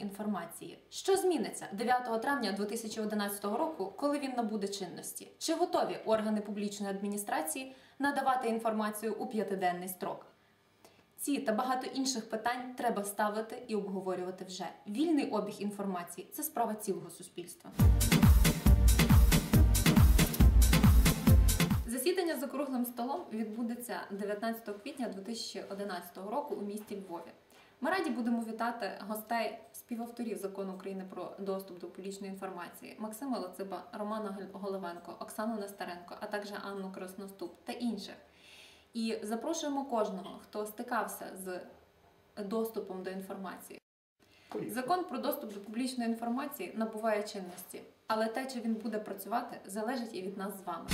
інформації. Що зміниться 9 травня 2011 року, коли він набуде чинності? Чи готові органи публічної адміністрації надавати інформацію у п'ятиденний строк? Ці та багато інших питань треба ставити і обговорювати вже. Вільний обіг інформації це справа цілого суспільства. Засідання за круглим столом відбудеться 19 квітня 2011 року у місті Львові. Ми раді будемо вітати гостей співавторів закону України про доступ до публічної інформації Максима Лоциба, Романа Головенко, Оксану Нестеренко, а також Анну Красноступ та інших. І запрошуємо кожного, хто стикався з доступом до інформації. Закон про доступ до публічної інформації набуває чинності, але те, чи він буде працювати, залежить і від нас з вами.